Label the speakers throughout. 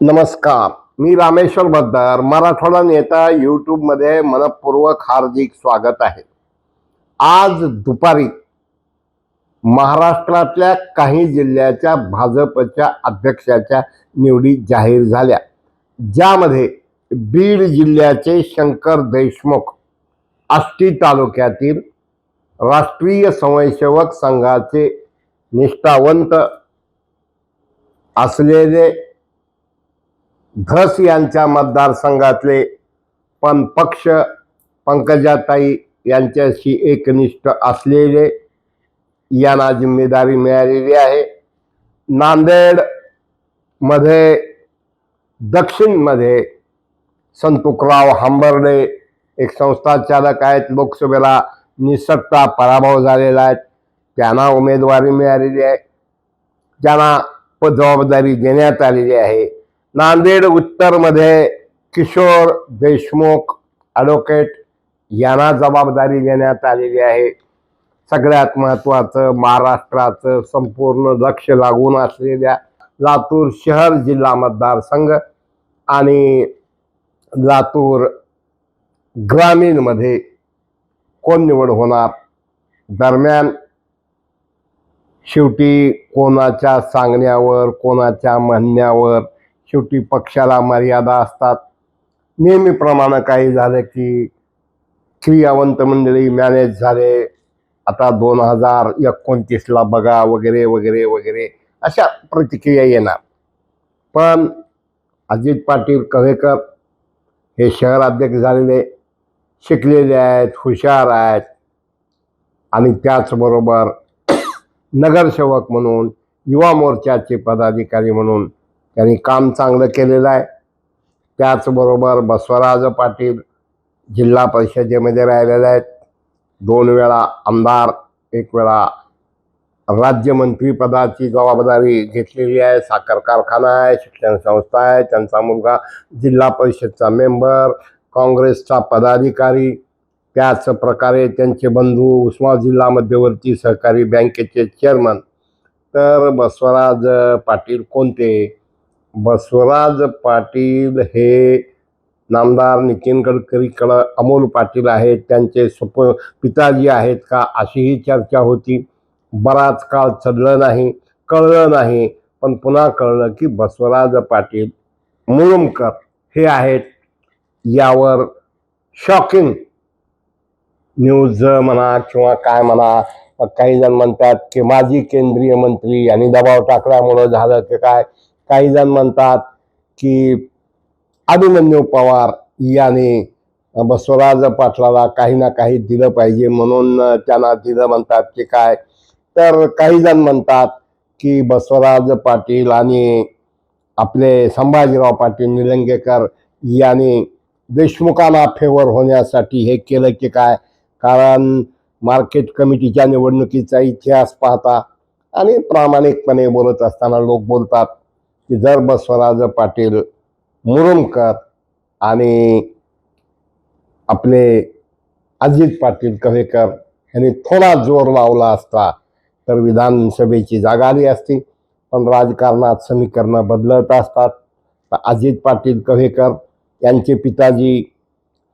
Speaker 1: नमस्कार. मी रामेश्वर भद्दार मराठवाडा नेता यूट्यूबमध्ये मनपूर्वक हार्दिक स्वागत आहे. आज दुपारी महाराष्ट्रातल्या काही जिल्ह्याच्या भाजपच्या अध्यक्षाच्या निवडी जाहीर झाल्या. ज्यामध्ये बीड जिल्ह्याचे शंकर देशमुख आष्टी तालुक्यातील राष्ट्रीय स्वयंसेवक संघाचे निष्ठावंत असलेले धस यांच्या मतदारसंघातले पण पक्ष पंकजाताई यांच्याशी एकनिष्ठ असलेले यांना जिम्मेदारी मिळालेली आहे. नांदेडमध्ये दक्षिणमध्ये संतुकराव हांबर्डे एक संस्थाचालक आहेत लोकसभेला निसटता पराभव झालेला आहे. त्यांना उमेदवारी मिळालेली आहे. ज्यांना प- जबाबदारी देण्यात आलेली आहे. नांदेड उत्तरमध्ये किशोर देशमुख ॲडव्होकेट यांना जबाबदारी देण्यात आलेली आहे. सगळ्यात महत्त्वाचं महाराष्ट्राचं संपूर्ण लक्ष लागून असलेल्या लातूर शहर जिल्हा मतदारसंघ आणि लातूर ग्रामीणमध्ये कोण निवड होणार? दरम्यान शेवटी कोणाच्या सांगण्यावर कोणाच्या म्हणण्यावर शेवटी पक्षाला मर्यादा असतात. नेहमीप्रमाणे काही झालं की क्रियावंत मंडळी मॅनेज झाले. आता दोन हजार एकोणतीसला बघा वगैरे वगैरे वगैरे अशा प्रतिक्रिया येणार. पण अजित पाटील कव्हेकर हे शहराध्यक्ष झालेले शिकलेले आहेत हुशार आहेत. आणि त्याचबरोबर नगरसेवक म्हणून युवा मोर्चाचे पदाधिकारी म्हणून त्यांनी काम चांगलं केलेलं आहे. त्याचबरोबर बसवराज पाटील जिल्हा परिषदेमध्ये राहिलेले आहेत. दोन वेळा आमदार एक वेळा राज्यमंत्रीपदाची जबाबदारी घेतलेली आहे. साखर कारखाना आहे शिक्षण संस्था आहे. त्यांचा मुलगा जिल्हा परिषदचा मेंबर काँग्रेसचा पदाधिकारी. त्याच प्रकारे त्यांचे बंधू उस्मा जिल्हा मध्यवर्ती सहकारी बँकेचे चेअरमन. तर बसवराज पाटील कोणते? बसवराज पाटील हे नामदार नितीन गडकरीकडं अमोल पाटील आहेत. त्यांचे सुप पिताजी आहेत का अशीही चर्चा होती. बराच काळ चढलं नाही कळलं नाही. पण पुन्हा कळलं की बसवराज पाटील मुरुमकर हे आहेत. यावर शॉकिंग न्यूज म्हणा किंवा काय म्हणा काही जण म्हणतात की माजी केंद्रीय मंत्री यांनी दबाव टाकल्यामुळं झालं की काय? काही जण म्हणतात की अभिमन्यू पवार याने बसवराज पाटलाला काही ना काही दिलं पाहिजे म्हणून त्यांना दिलं म्हणतात की काय? तर काही जण म्हणतात की बसवराज पाटील आणि आपले संभाजीराव पाटील निलंगेकर यांनी देशमुखांना फेवर होण्यासाठी हे केलं की काय? कारण मार्केट कमिटीच्या निवडणुकीचा इतिहास पाहता आणि प्रामाणिकपणे बोलत असताना लोक बोलतात की जर बसवराज पाटील मुरुमकर आणि आपले अजित पाटील कव्हेकर यांनी थोडा जोर लावला असता तर विधानसभेची जागा आली असती. पण राजकारणात समीकरणं बदलत असतात. तर अजित पाटील कव्हेकर यांचे पिताजी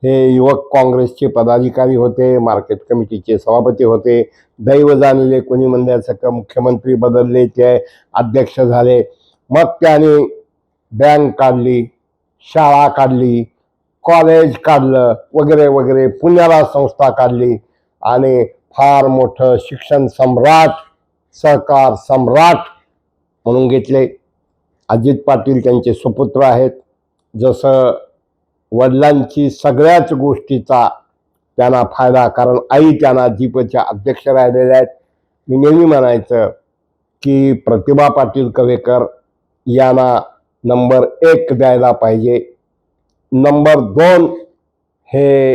Speaker 1: हे युवक काँग्रेसचे पदाधिकारी होते मार्केट कमिटीचे सभापती होते. दैव जाणले कोणी म्हणण्याचं मुख्यमंत्री बदलले ते अध्यक्ष झाले. मग त्याने बँक काढली शाळा काढली कॉलेज काढलं वगैरे वगैरे पुण्याला संस्था काढली आणि फार मोठं शिक्षण सम्राट सहकार सम्राट म्हणून घेतले. अजित पाटील त्यांचे सुपुत्र आहेत. जसं वडिलांची सगळ्याच गोष्टीचा त्यांना फायदा कारण आई त्यांना जीपच्या अध्यक्ष राहिलेल्या आहेत. मी नेहमी म्हणायचं की प्रतिभा पाटील कवेकर यांना नंबर एक द्यायला पाहिजे. नंबर दोन हे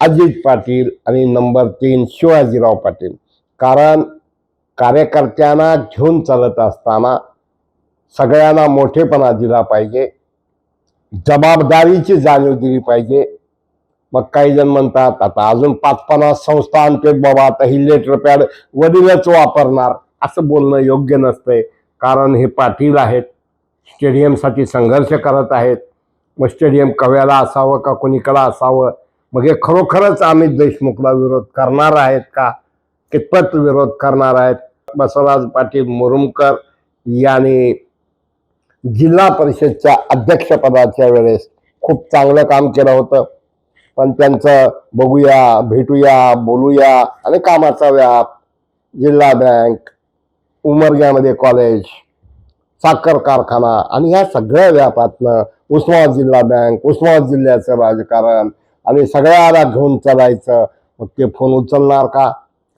Speaker 1: अजित पाटील आणि नंबर तीन शिवाजीराव पाटील. कारण कार्यकर्त्यांना घेऊन चालत असताना सगळ्यांना मोठेपणा दिला पाहिजे. जबाबदारीची जाणीव दिली पाहिजे. मग काही जण म्हणतात आता अजून पाच पन्नास संस्था आणते बाबा आता ही लेटर पॅड वडीलच वापरणार. असं बोलणं योग्य नसतंय. कारण हे पाटील आहेत. स्टेडियमसाठी संघर्ष करत आहेत. मग स्टेडियम कव्याला असावं का कोणीकडं असावं? मग हे खरोखरच अमित देशमुखला विरोध करणार आहेत का? कितपत विरोध करणार आहेत? बसवराज पाटील मुरुमकर यांनी जिल्हा परिषदच्या अध्यक्षपदाच्या वेळेस खूप चांगलं काम केलं होतं. पण त्यांचं बघूया भेटूया बोलूया आणि कामाचा व्याप जिल्हा बँक उमरग्यामध्ये कॉलेज साखर कारखाना आणि ह्या सगळ्या व्यापातनं उस्मानाबाद जिल्हा बँक उस्मानाबाद जिल्ह्याचं राजकारण आणि सगळ्याला घेऊन चालायचं. मग ते फोन उचलणार का?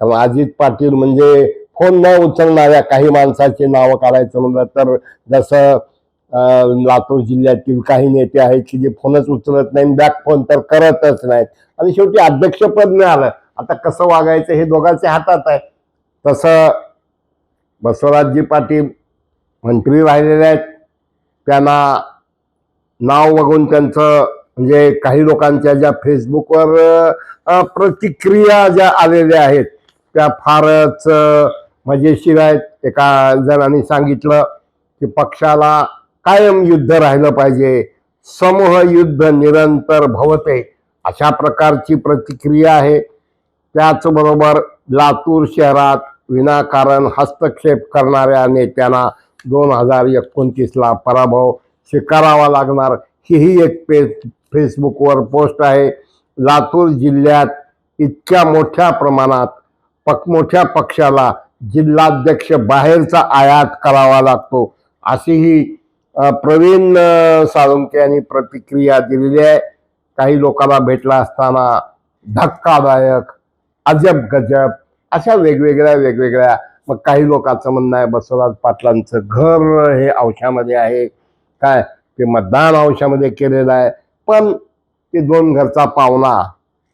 Speaker 1: कारण अजित पाटील म्हणजे फोन न उचलणाऱ्या काही माणसाची नावं काढायचं म्हणलं तर जसं लातूर जिल्ह्यातील काही नेते आहेत की जे फोनच उचलत नाही बॅक फोन तर करतच नाहीत. आणि शेवटी अध्यक्षपद मिळालं. आता कसं वागायचं हे दोघांच्या हातात आहे. तसं बसवराजजी पाटील मंत्री राहिलेले आहेत. त्यांना नाव बघून त्यांचं म्हणजे काही लोकांच्या ज्या फेसबुकवर प्रतिक्रिया ज्या आलेल्या आहेत त्या फारच मजेशीर आहेत. एका जणांनी सांगितलं की पक्षाला कायम युद्ध राहिलं पाहिजे समूह युद्ध निरंतर भवते अशा प्रकारची प्रतिक्रिया आहे. त्याचबरोबर लातूर शहरात विनाकारण हस्तक्षेप करणाऱ्या नेत्यांना दोन हजार एकोणतीसला पराभव स्वीकारावा लागणार. हीही एक पे फेसबुकवर पोस्ट आहे. लातूर जिल्ह्यात इतक्या मोठ्या प्रमाणात पक मोठ्या पक्षाला जिल्हाध्यक्ष बाहेरचा आयात करावा लागतो अशीही प्रवीण साळुंके यांनी प्रतिक्रिया दिलेली आहे. काही लोकांना भेटला असताना धक्कादायक अजब गजब अशा वेगवेगळ्या वेगवेगळ्या मग काही लोकांचं म्हणणं आहे बसवराज पाटलांचं घर हे अंशामध्ये आहे. काय? ते मतदान अंशामध्ये केलेलं आहे. पण ते दोन घरचा पाहुणा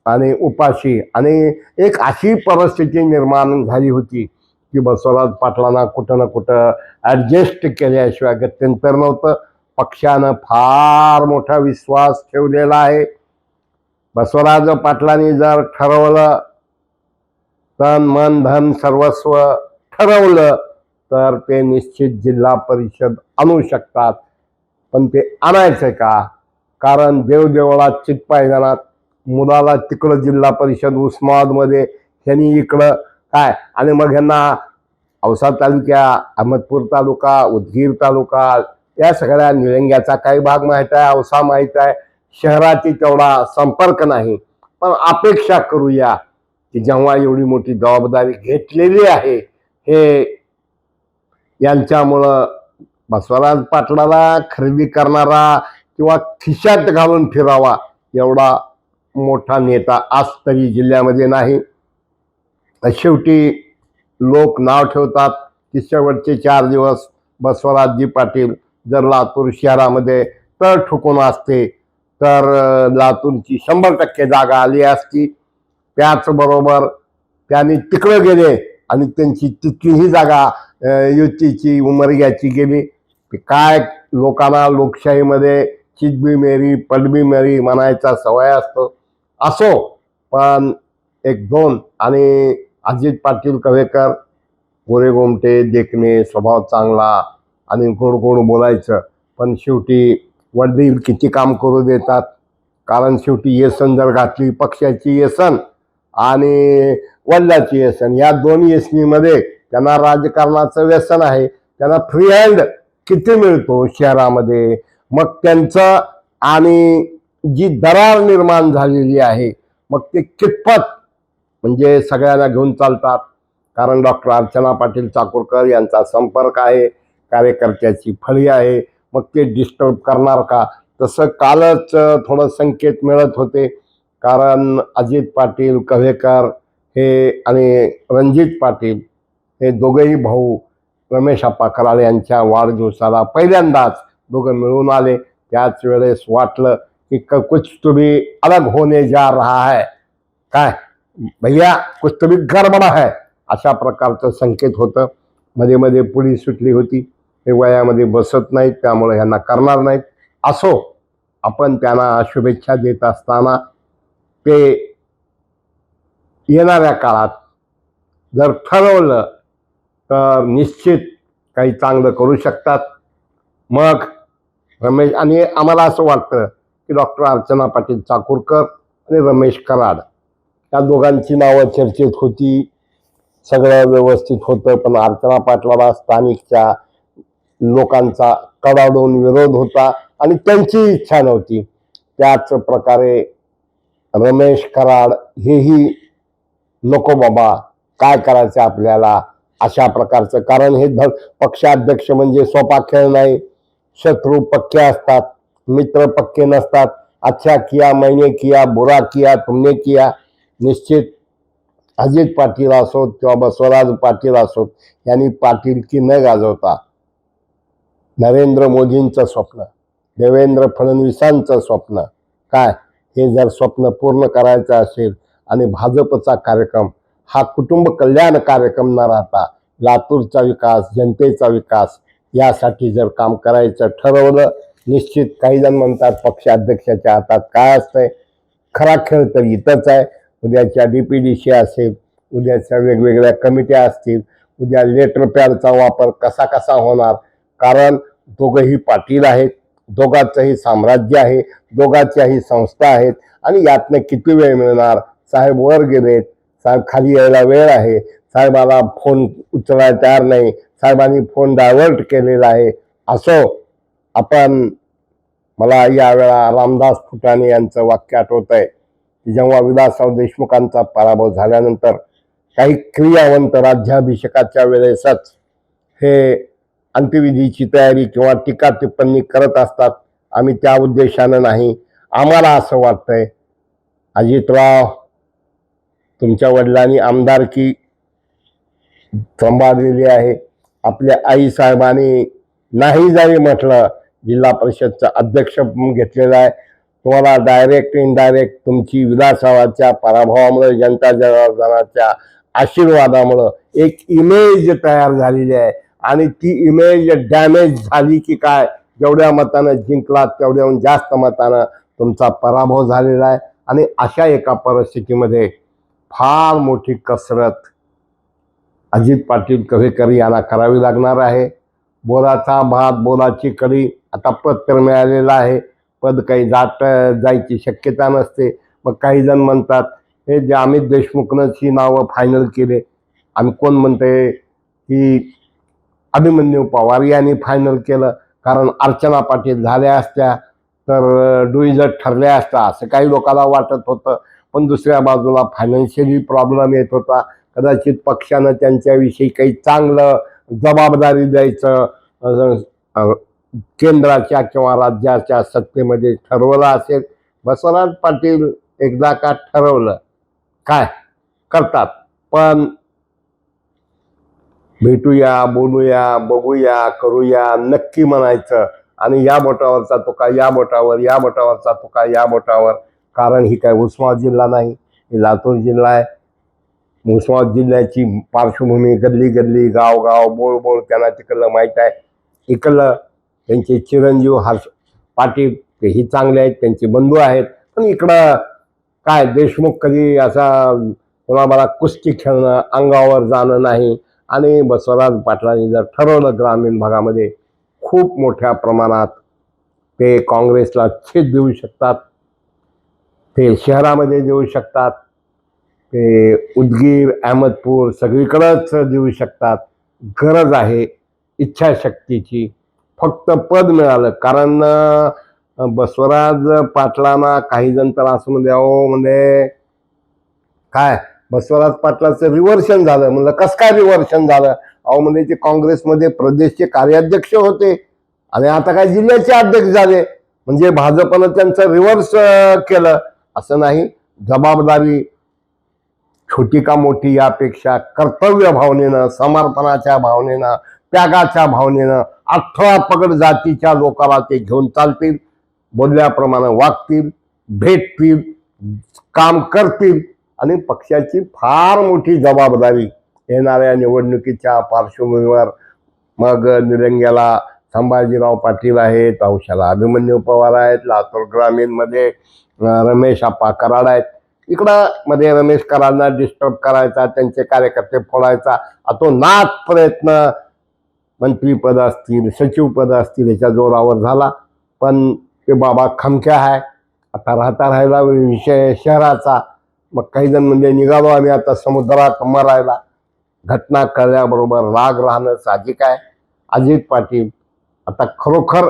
Speaker 1: आणि उपाशी आणि एक अशी परिस्थिती निर्माण झाली होती की बसवराज पाटलांना कुठं ना कुठं ॲडजस्ट केल्याशिवाय गत्यंतर नव्हतं. पक्षानं फार मोठा विश्वास ठेवलेला आहे. बसवराज पाटलांनी जर ठरवलं तन मन धन सर्वस्व ठरवलं तर ते निश्चित जिल्हा परिषद आणू शकतात. पण ते आणायचं का? कारण देवदेवळात चितपायजनात मुलाला तिकडं जिल्हा परिषद उस्मानाबादमध्ये ह्यांनी इकडं काय? आणि मग ह्यांना औसा तालुक्या अहमदपूर तालुका उदगीर तालुका या सगळ्या निलंग्याचा काही भाग माहीत आहे औसा माहीत आहे. शहराची तेवढा संपर्क नाही. पण अपेक्षा करूया. की जेव्हा एवढी मोठी जबाबदारी घेतलेली आहे हे यांच्यामुळं बसवराज पाटलाला खरेदी करणारा किंवा खिशात घालून फिरावा एवढा मोठा नेता आज तरी जिल्ह्यामध्ये नाही. शेवटी लोक नाव ठेवतात की शेवटचे चार दिवस बसवराजजी पाटील जर लातूर शहरामध्ये तर ठुकून असते तर लातूरची शंभर टक्के जागा आली असती. त्याचबरोबर त्यांनी तिकडं गेले आणि त्यांची तितकीही जागा युतीची उमरग्याची गेली. काय लोकांना लोकशाहीमध्ये चितबी मेरी पडबी मेरी म्हणायचा सवय असतो. असो पण एक दोन आणि अजित पाटील कवेकर गोरे गोमटे देखणे स्वभाव चांगला आणि गोड गोड बोलायचं. पण शेवटी वडील किती काम करू देतात? कारण शेवटी येसन जर घातली पक्षाची येसन आणि वडिलाची व्यसन या दोन येसनीमध्ये त्यांना राजकारणाचं व्यसन आहे. त्यांना फ्री हँड किती मिळतो शहरामध्ये? मग त्यांचं आणि जी दरार निर्माण झालेली आहे मग ते कितपत म्हणजे सगळ्यांना घेऊन चालतात? कारण डॉक्टर अर्चना पाटील चाकूरकर यांचा संपर्क आहे कार्यकर्त्याची फळी आहे. मग ते डिस्टर्ब करणार का? तसं कालच थोडं संकेत मिळत होते. कारण अजित पाटील कव्हेकर हे आणि रणजित पाटील हे दोघेही भाऊ रमेश अप्पा कराड यांच्या वाढदिवसाला पहिल्यांदाच दोघं मिळून आले. त्याच वेळेस वाटलं की क- कुछ तुम्ही अलग होणे जा रहा है. काय? भैया कुछ तुम्ही भी गडबड है अशा प्रकारचं संकेत होतं. मध्ये मध्ये पुढी सुटली होती. हे वयामध्ये बसत नाहीत त्यामुळे ह्यांना करणार नाहीत. असो आपण त्यांना शुभेच्छा देत असताना ते येणाऱ्या काळात जर ठरवलं तर निश्चित काही चांगलं करू शकतात. मग रमेश आणि आम्हाला असं वाटतं की डॉक्टर अर्चना पाटील चाकूरकर आणि रमेश कराड या दोघांची नावं चर्चेत होती. सगळं व्यवस्थित होतं पण अर्चना पाटलाला स्थानिकच्या लोकांचा कडाडून विरोध होता आणि त्यांची इच्छा नव्हती. त्याच प्रकारे रमेश कराड हेही नको बाबा. काय करायचं आपल्याला? अशा प्रकारचं. कारण हे धड पक्षाध्यक्ष म्हणजे सोपा खेळ नाही. शत्रू पक्के असतात. मित्र पक्के नसतात. अच्छा किया मैने किया बुरा किया तुमने किया. निश्चित अजित पाटील असोत किंवा बसवराज पाटील असोत यांनी पाटीलकी न गाजवता नरेंद्र मोदींचं स्वप्न देवेंद्र फडणवीसांचं स्वप्न. काय? हे जर स्वप्न पूर्ण करायचं असेल आणि भाजपचा कार्यक्रम हा कुटुंब कल्याण कार्यक्रम न राहता लातूरचा विकास जनतेचा विकास यासाठी जर काम करायचं ठरवलं निश्चित काही जण म्हणतात पक्षाध्यक्षाच्या हातात काय असतंय? खरा खेळ तर इथंच आहे. उद्याच्या डी पी डी सी असेल उद्याच्या वेगवेगळ्या कमिट्या असतील उद्या लेटर पॅडचा वापर कसा कसा होणार? कारण दोघंही पाटील आहेत. दोघांचंही साम्राज्य आहे दोघांच्याही संस्था आहेत आणि यातनं किती वेळ मिळणार? साहेब वर गेलेत. साहेब खाली यायला वेळ आहे. साहेबाला फोन उचलायला तयार नाही. साहेबांनी फोन डायव्हर्ट केलेला आहे. असो आपण मला यावेळा रामदास फुटाणे यांचं वाक्य आठवत आहे की जेव्हा विलासराव देशमुखांचा पराभव झाल्यानंतर काही क्रियावंत राज्याभिषेकाच्या वेळेसच हे अंत्यविधीची तयारी किंवा टीका टिप्पणी करत असतात. आम्ही त्या उद्देशानं नाही. आम्हाला असं वाटतंय अजितराव तुमच्या वडिलांनी आमदारकी सांभाळलेली आहे. आपल्या आई साहेबांनी नाही जरी म्हटलं जिल्हा परिषदचं अध्यक्ष म्हणून आहे. तुम्हाला डायरेक्ट इनडायरेक्ट तुमची विधानसभाच्या पराभवामुळे जनता जनार्दनाच्या आशीर्वादामुळं एक इमेज तयार झालेली आहे. आणि ती इमेज डॅमेज झाली की काय? जेवढ्या मतानं जिंकला तेवढ्याहून जास्त मतानं तुमचा पराभव झालेला आहे. आणि अशा एका परिस्थितीमध्ये फार मोठी कसरत अजित पाटील कव्हेकर यांना करावी लागणार आहे. बोलाचा भात बोलाची कडी आता पद तर मिळालेलं आहे. पद काही जात जायची शक्यता नसते. मग काही जण म्हणतात हे जे अमित देशमुखनंच ही नावं फायनल केले. आणि कोण म्हणते की अभिमन्यू पवार यांनी फायनल केलं. कारण अर्चना पाटील झाल्या असत्या तर डुईजर ठरल्या असत्या असं काही लोकांना वाटत होतं. पण दुसऱ्या बाजूला फायनान्शियली प्रॉब्लेम येत होता. कदाचित पक्षानं त्यांच्याविषयी काही चांगलं जबाबदारी द्यायचं केंद्राच्या किंवा राज्याच्या सत्तेमध्ये ठरवलं असेल. बसवराज पाटील एकदा का ठरवलं? काय? करतात. पण भेटूया बोलूया बघूया करूया नक्की म्हणायचं. आणि या बोटावरचा तुका या बोटावर या बोटावरचा तुका या बोटावर. कारण ही काय उस्मानाबाद जिल्हा नाही ही लातूर जिल्हा आहे. उस्मानाबाद जिल्ह्याची पार्श्वभूमी गल्ली गल्ली गाव गाव बोळ बोळ त्यांना तिकडलं माहीत आहे. इकडलं त्यांचे चिरंजीव हर्ष पाटील ही चांगले आहेत त्यांचे बंधू आहेत. पण इकडं काय देशमुख कधी असा कोणाला कुस्ती खेळणं अंगावर जाणं नाही. आणि बसवराज पाटलांनी जर ठरवलं ग्रामीण भागामध्ये खूप मोठ्या प्रमाणात ते काँग्रेसला छेद देऊ शकतात ते शहरामध्ये देऊ शकतात ते उदगीर अहमदपूर सगळीकडंच देऊ शकतात. गरज आहे इच्छाशक्तीची. फक्त पद मिळालं. कारण बसवराज पाटलांना काही जण तर असं म्हणजे अहो म्हणजे काय बसवराज पाटलाचं रिव्हर्शन झालं. म्हणलं कसं काय रिव्हर्शन झालं? अहो म्हणजे ते काँग्रेसमध्ये प्रदेशचे कार्याध्यक्ष होते. आणि आता काय जिल्ह्याचे अध्यक्ष झाले. म्हणजे भाजपनं त्यांचं रिव्हर्स केलं. असं नाही. जबाबदारी छोटी का मोठी यापेक्षा कर्तव्य भावनेनं समर्पणाच्या भावनेनं त्यागाच्या भावनेनं अठरा पगड जातीच्या लोकांना ते घेऊन चालतील बोलल्याप्रमाणे वागतील भेटतील काम करतील. आणि पक्षाची फार मोठी जबाबदारी येणाऱ्या निवडणुकीच्या पार्श्वभूमीवर. मग निरंग्याला संभाजीराव पाटील आहेत औषधाला अभिमन्यू पवार आहेत लातूर ग्रामीणमध्ये रमेश आप्पा कराड आहेत. इकडं मध्ये रमेश कराडना डिस्टर्ब करायचा त्यांचे कार्यकर्ते फोडायचा तो नाथ प्रयत्न. मंत्रीपद असतील सचिवपद असतील याच्या जोरावर झाला. पण ते बाबा खमक्या आहे आता राहता राहिला विषय शहराचा. मग काही जण म्हणजे निघालो आम्ही आता समुद्रात मरायला. घटना कळल्याबरोबर राग राहणं साहजिक आहे. अजित पाटील आता खरोखर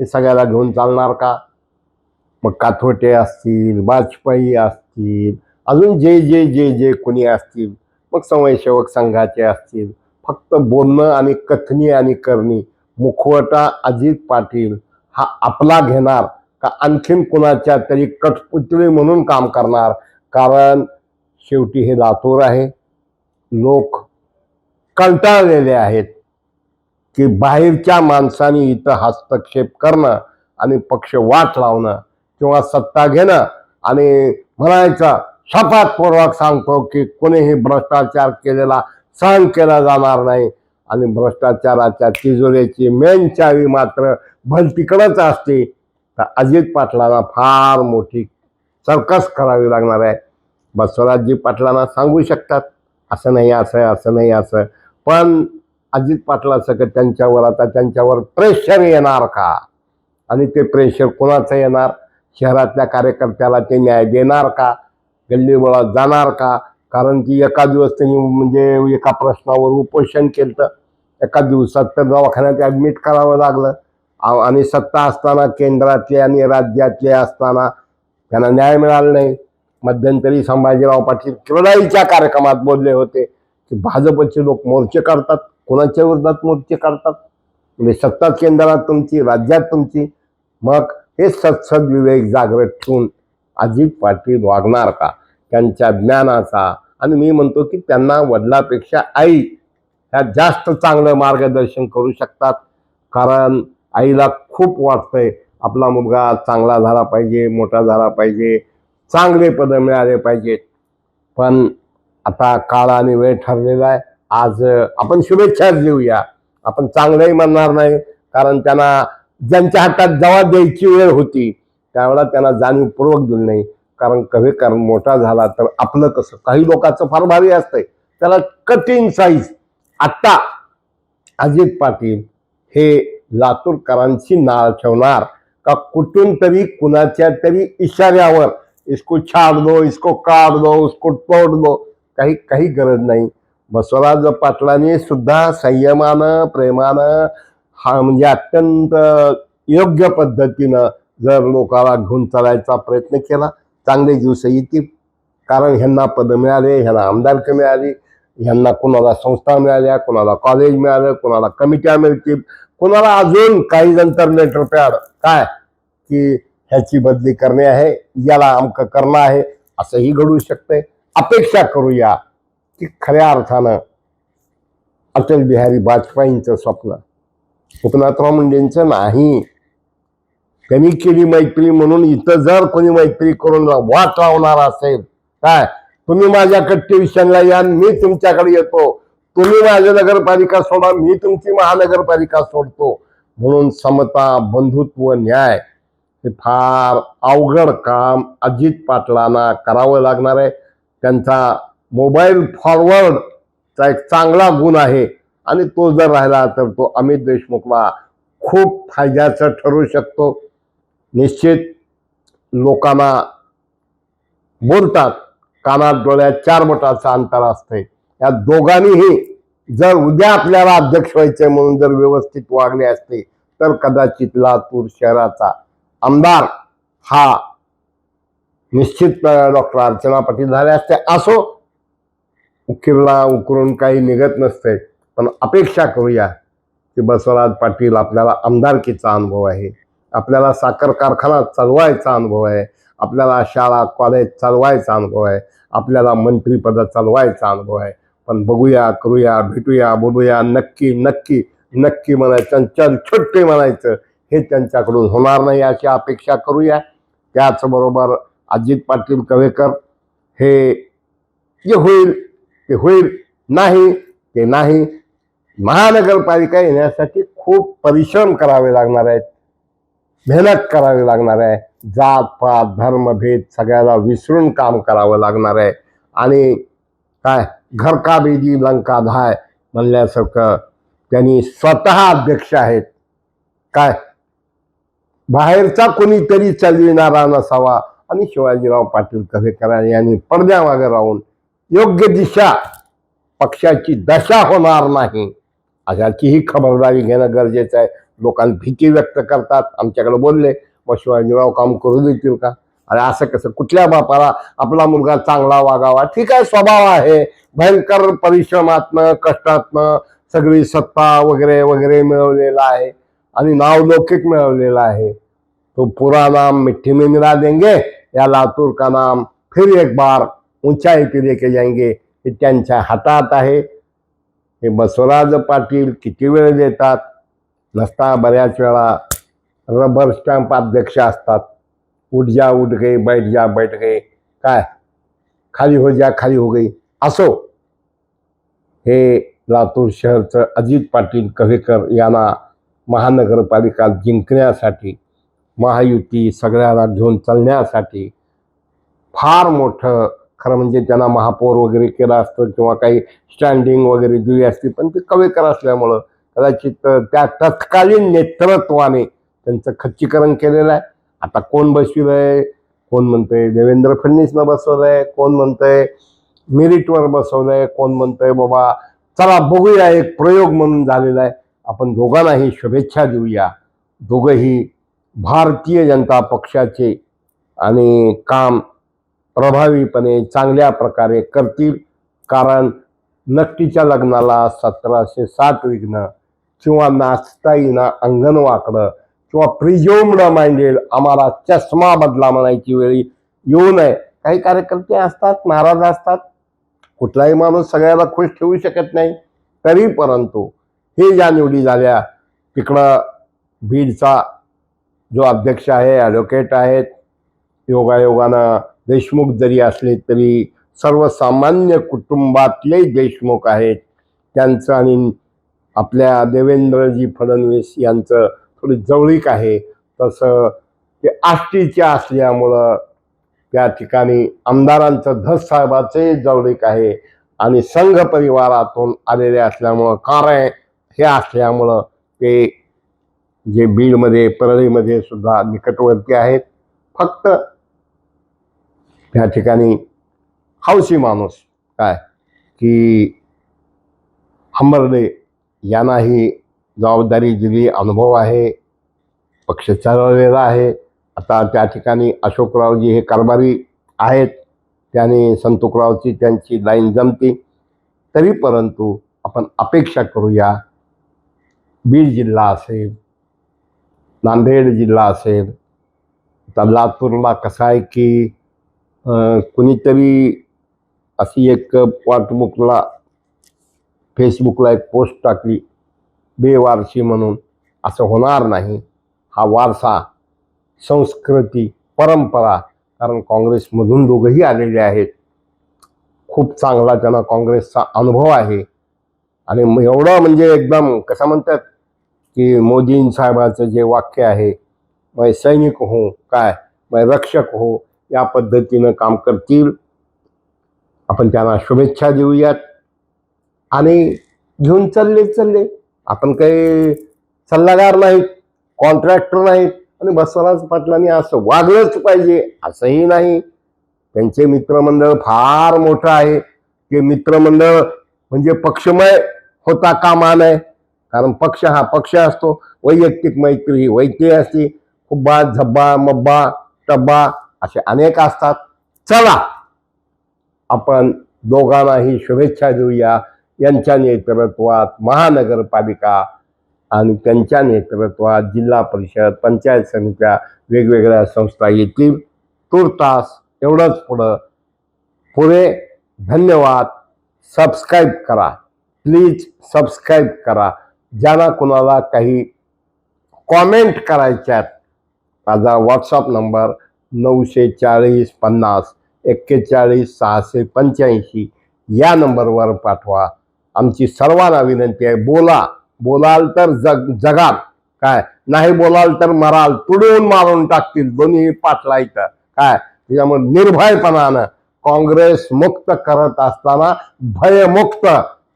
Speaker 1: हे सगळ्याला घेऊन चालणार का? मग काथोटे असतील वाजपेयी असतील अजून जे जे जे जे कोणी असतील मग समयसेवक संघाचे असतील फक्त बोलणं आणि कथनी आणि करणी मुखवटा अजित पाटील हा आपला घेणार का आणखीन कुणाच्या तरी कठपुतळी म्हणून काम करणार? कारण शेवटी हे लातूर आहे. लोक कंटाळलेले आहेत की बाहेरच्या माणसाने इथं हस्तक्षेप करणं आणि पक्ष वाट लावणं किंवा सत्ता घेणं आणि म्हणायचं शपथपूर्वक सांगतो की कोणीही भ्रष्टाचार केलेला सहन केला जाणार नाही आणि भ्रष्टाचाराच्या तिजोरीची मेन चावी मात्र भलतीकडंच असते. तर अजित पाटलांना फार मोठी सर्कस करावी लागणार आहे. बसवराजजी पाटलांना सांगू शकतात असं नाही असं आहे, असं नाही असं. पण अजित पाटलासकट त्यांच्यावर आता त्यांच्यावर प्रेशर येणार का? आणि ते प्रेशर कोणाचं येणार? शहरातल्या कार्यकर्त्याला ते न्याय देणार का? गल्लीबोळात जाणार का? कारण की एका दिवस त्यांनी म्हणजे एका प्रश्नावर उपोषण केलं एका दिवसात तर दवाखान्यात ॲडमिट करावं लागलं. आणि सत्ता असताना केंद्रातले आणि राज्यातले असताना त्यांना न्याय मिळाला नाही. मध्यंतरी संभाजीराव पाटील क्रीडाईच्या कार्यक्रमात बोलले होते की भाजपचे लोक मोर्चे काढतात कोणाच्या विरोधात मोर्चे काढतात? म्हणजे सत्ता केंद्रात तुमची राज्यात तुमची. मग हे सत्सद विवेक जागृत ठेवून अजित पाटील वागणार का? त्यांच्या ज्ञानाचा. आणि मी म्हणतो की त्यांना वडिलापेक्षा आई ह्या जास्त चांगलं मार्गदर्शन करू शकतात. कारण आईला खूप वाटतंय आपला मुलगा चांगला झाला पाहिजे मोठा झाला पाहिजे चांगले पदं मिळाले पाहिजेत पण आता काळ आणि वेळ ठरलेला आहे. आज आपण शुभेच्छाच देऊया. आपण चांगलंही म्हणणार नाही कारण त्यांना ज्यांच्या हातात जेव्हा द्यायची वेळ होती त्यावेळेला त्यांना जाणीवपूर्वक दिली नाही. कारण कधी कारण मोठा झाला तर आपलं कसं काही लोकांचं फार भारी असतंय. त्याला कठीण साईज आत्ता अजित पाटील हे लातूरकरांची नाळ ठेवणार. का कुठून तरी कुणाच्या तरी इशाऱ्यावर इसको छाड दो इसको काढ दो उसको तोड दो काही काही गरज नाही. बसवराज पाटलांनी सुद्धा संयमानं प्रेमानं हा म्हणजे अत्यंत योग्य पद्धतीनं जर लोकाला घेऊन चालायचा प्रयत्न केला चांगले दिवस येतील कारण ह्यांना पदं मिळाले ह्यांना आमदारकी मिळाली ह्यांना कोणाला संस्था मिळाल्या कोणाला कॉलेज मिळालं कोणाला कमिट्या मिळतील कोणाला अजून काही नंतर लेटर पॅड काय? की ह्याची बदली करणे आहे याला अमकं करणं आहे असंही घडू शकतंय. अपेक्षा करूया की खऱ्या अर्थानं अटल बिहारी वाजपेयींचं स्वप्न उपनाथराव मुंडेंचं नाही. त्यांनी केली मैत्री म्हणून इथं जर कोणी मैत्री करून वाट लावणार असेल काय? तुम्ही माझ्या स्टेशनला या मी तुमच्याकडे येतो. तुम्ही माझ्या नगरपालिका सोडा मी तुमची महानगरपालिका सोडतो. म्हणून समता बंधुत्व न्याय हे फार अवघड काम अजित पाटलांना करावं लागणार आहे. त्यांचा मोबाईल फॉरवर्डचा एक चांगला गुण आहे. आणि तो जर राहिला तर तो अमित देशमुखला खूप फायद्याचं ठरू शकतो. निश्चित लोकांना बोलतात कानात डोळ्यात चार बोटाचं अंतर असते या दोघांनीही जर उद्या आपल्याला अध्यक्ष व्हायचे म्हणून जर व्यवस्थित वागले असते तर कदाचित लातूर शहराचा आमदार हा निश्चित डॉक्टर अर्चना पाटील झाले असते. असो उकिरला उकरून काही निघत नसते. पण अपेक्षा करूया की बसवराज पाटील आपल्याला आमदारकीचा अनुभव आहे. आपल्याला साखर कारखाना चालवायचा अनुभव आहे. आपल्याला शाळा कॉलेज चालवायचा अनुभव आहे. आपल्याला मंत्रीपद चालवायचा अनुभव आहे. पण बघूया करूया भेटूया बोलूया नक्की नक्की नक्की म्हणायचं आणि चल छोटे म्हणायचं हे त्यांच्याकडून होणार नाही अशी अपेक्षा करूया. त्याचबरोबर अजित पाटील कवेकर हे जे होईल ते होईल. नाही ते नाही. महानगरपालिका येण्यासाठी खूप परिश्रम करावे लागणार आहेत. मेहनत करावी लागणार आहे. जात पात धर्मभेद सगळ्याला विसरून काम करावं लागणार आहे. आणि काय घर का बेदी लंका धाय म्हणल्यासारखं त्यांनी स्वतः अध्यक्ष आहेत. काय बाहेरचा कोणीतरी चालविणारा नसावा. आणि शिवाजीराव पाटील कसेकर यांनी पडद्यामागे राहून योग्य दिशा पक्षाची दशा होणार नाही. अशाचीही खबरदारी घेणं गरजेचं आहे. लोकांनी भीती व्यक्त करतात. आमच्याकडे बोलले मग शिवाजीराव काम करू देतील का? अरे असं कसं कुठल्या बापाला आपला मुलगा चांगला वागावा? ठीक आहे स्वभाव आहे. भयंकर परिश्रमातनं कष्टातनं सगळी सत्ता वगैरे वगैरे मिळवलेला आहे. आणि नावलौकिक मिळवलेला आहे. तो पुरा नाम मिट्टी में मिला देंगे या लातूर का नाम फिर एक बार ऊंचाई पे लेके जाएंगे. हे त्यांच्या हातात आहे. हे बसवराज पाटील किती वेळ देतात? नसता बऱ्याच वेळा रबर स्टॅम्प अध्यक्ष असतात. उठ जा उठ गई बैठ जा बैठ गई. काय? खाली हो जा खाली हो गई. असो. हे लातूर शहरचं अजित पाटील कवेकर यांना महानगरपालिका जिंकण्यासाठी महायुती सगळ्याला घेऊन चालण्यासाठी फार मोठं खरं म्हणजे त्यांना महापौर वगैरे केलं असतं किंवा काही स्टँडिंग वगैरे दिली असती पण ते कवेकर असल्यामुळं कदाचित त्या तत्कालीन नेतृत्वाने त्यांचं खच्चीकरण केलेलं आहे. आता कोण बसविलंय? कोण म्हणतंय देवेंद्र फडणवीसनं आहे कोण म्हणतंय मेरिटवर आहे कोण म्हणतंय बाबा चला बघूया एक प्रयोग म्हणून झालेला आहे. आपण दोघांनाही शुभेच्छा देऊया. दोघंही भारतीय जनता पक्षाचे आणि काम प्रभावीपणे चांगल्या प्रकारे करतील. कारण नक्कीच्या लग्नाला सतराशे सात विघ्न किंवा नाचता येईना अंगण वाकडं किंवा प्रिझोम्ड माइंडेड आम्हाला चष्मा बदला म्हणायची वेळी येऊ नये. काही कार्यकर्ते असतात नाराज असतात. कुठलाही माणूस सगळ्याला खुश ठेवू शकत नाही. तरी परंतु हे ज्या निवडी झाल्या तिकडं बीडचा जो अध्यक्ष आहे ॲडव्होकेट आहेत योगायोगानं देशमुख जरी असले तरी सर्वसामान्य कुटुंबातले देशमुख आहेत. त्यांचं आणि आपल्या देवेंद्रजी फडणवीस यांचं थोडी जवळीक आहे. तसं ते आष्टीचे असल्यामुळं त्या ठिकाणी आमदारांचं धस साहेबाचे जवळीक आहे. आणि संघ परिवारातून आलेले असल्यामुळं कारण हे असल्यामुळं ते जे बीडमध्ये परळीमध्ये सुद्धा निकटवर्ती आहेत. फक्त त्या ठिकाणी हौशी माणूस काय? की हंबर्डे यांनाही जबाबदारी दिली अनुभव आहे पक्ष चालवलेला आहे. आता त्या ठिकाणी अशोकरावजी हे कारभारी आहेत. त्याने संतोकरावची त्यांची लाईन जमती. तरी परंतु आपण अपेक्षा करूया बीड जिल्हा असेल नांदेड जिल्हा असेल आता लातूरला कसं आहे की कुणीतरी अशी एक व्हॉट्सबुकला फेसबुकला एक पोस्ट टाकली बेवारशी म्हणून. असं होणार नाही. हा वारसा संस्कृती परंपरा कारण काँग्रेसमधून दोघंही आलेले आहेत. खूप चांगला त्यांना काँग्रेसचा अनुभव आहे. आणि एवढं म्हणजे एकदम कसं म्हणतात की मोदीं साहेबाचं जे वाक्य आहे मग सैनिक हो काय? मैं रक्षक हो या पद्धतीनं काम करतील. आपण त्यांना शुभेच्छा देऊयात. आणि घेऊन चालले चालले. आपण काही सल्लागार नाहीत कॉन्ट्रॅक्टर नाहीत आणि बसवराज पाटलांनी असं वागलंच पाहिजे असंही नाही. त्यांचे मित्रमंडळ फार मोठं आहे. ते मित्रमंडळ म्हणजे पक्षमय होता कामा नये. कारण पक्ष हा पक्ष असतो. वैयक्तिक मैत्री ही वैत्री असते. खुब्बा झब्बा मब्बा टब्बा असे अनेक असतात. चला आपण दोघांनाही शुभेच्छा देऊया. यांच्या नेतृत्वात महानगरपालिका आणि त्यांच्या नेतृत्वात जिल्हा परिषद पंचायत समित्या वेगवेगळ्या संस्था येतील. तुर्तास एवढंच पुढं. पुढे धन्यवाद. सबस्क्राईब करा. प्लीज सबस्क्राईब करा. ज्यांना कुणाला काही कॉमेंट करायच्यात माझा व्हॉट्सअप नंबर नऊशे चाळीस पन्नास एक्केचाळीस सहाशे पंच्याऐंशी. या नंबरवर पाठवा. आमची सर्वांना विनंती आहे बोला. बोलाल तर जग जगाल. काय? नाही बोलाल तर मराल. तुडून मारून टाकतील दोन्ही पाटला इथं. काय? त्याच्यामुळे निर्भयपणानं काँग्रेस मुक्त करत असताना भयमुक्त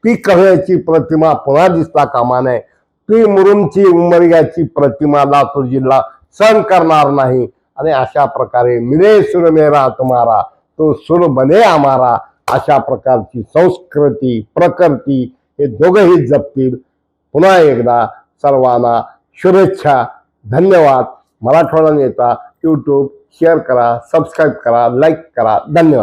Speaker 1: ती कळ्याची प्रतिमा पुन्हा दिसता कामा नये. ती मुरुमची उमरग्याची प्रतिमा लातूर जिल्हा सहन करणार नाही. आणि अशा प्रकारे मिले सुर मेरा तुम्हारा तो सुर बने आमारा अशा प्रकारची संस्कृती प्रकृती हे दोघंही जपतील. पुन्हा एकदा सर्वांना शुभेच्छा धन्यवाद. मराठवाडा नेता यूट्यूब शेअर करा सबस्क्राईब करा लाईक करा. धन्यवाद.